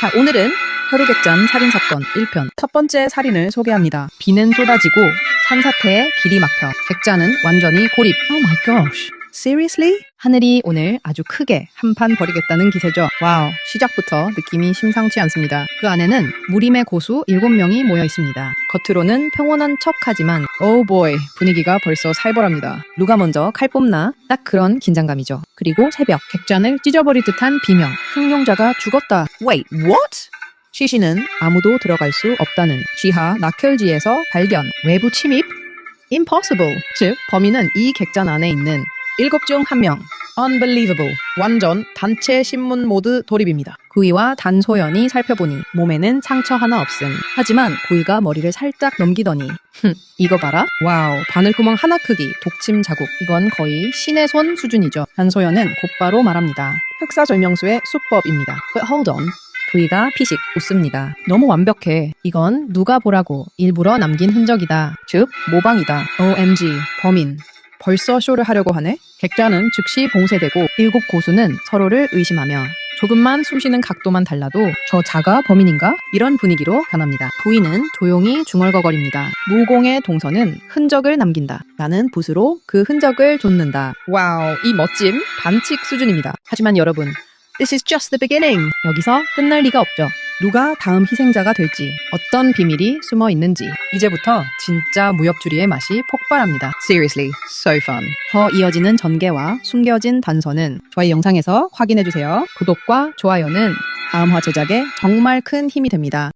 자, 오늘은 혈우객전 살인 사건 1편. 첫 번째 살인을 소개합니다. 비는 쏟아지고 산사태에 길이 막혀. 객자는 완전히 고립. Oh my. Seriously? 하늘이 오늘 아주 크게 한판 벌이겠다는 기세죠. 와우. 시작부터 느낌이 심상치 않습니다. 그 안에는 무림의 고수 7명이 모여 있습니다. 겉으로는 평온한 척 하지만, oh boy. 분위기가 벌써 살벌합니다. 누가 먼저 칼 뽑나? 딱 그런 긴장감이죠. 그리고 새벽. 객잔을 찢어버릴 듯한 비명. 흥룡자가 죽었다. Wait, what? 시신은 아무도 들어갈 수 없다는 지하 낙혈지에서 발견. 외부 침입? Impossible. 즉, 범인은 이 객잔 안에 있는 일곱 중 한 명. Unbelievable. 완전 단체 신문 모드 돌입입니다. 구이와 단소연이 살펴보니 몸에는 상처 하나 없음. 하지만 구이가 머리를 살짝 넘기더니 흠, 이거 봐라. 와우, 바늘구멍 하나 크기, 독침 자국. 이건 거의 신의 손 수준이죠. 단소연은 곧바로 말합니다. 흑사절명수의 수법입니다. But hold on. 구이가 피식 웃습니다. 너무 완벽해. 이건 누가 보라고 일부러 남긴 흔적이다. 즉, 모방이다. OMG, 범인. 벌써 쇼를 하려고 하네? 객자는 즉시 봉쇄되고 일곱 고수는 서로를 의심하며 조금만 숨쉬는 각도만 달라도 저 자가 범인인가? 이런 분위기로 변합니다. 부인은 조용히 중얼거거립니다. 무공의 동선은 흔적을 남긴다. 나는 붓으로 그 흔적을 좇는다. 와우, 이 멋짐 반칙 수준입니다. 하지만 여러분, This is just the beginning. 여기서 끝날 리가 없죠. 누가 다음 희생자가 될지, 어떤 비밀이 숨어 있는지, 이제부터 진짜 무협주리의 맛이 폭발합니다. Seriously, so fun. 더 이어지는 전개와 숨겨진 단서는 저희 영상에서 확인해주세요. 구독과 좋아요는 다음 화 제작에 정말 큰 힘이 됩니다.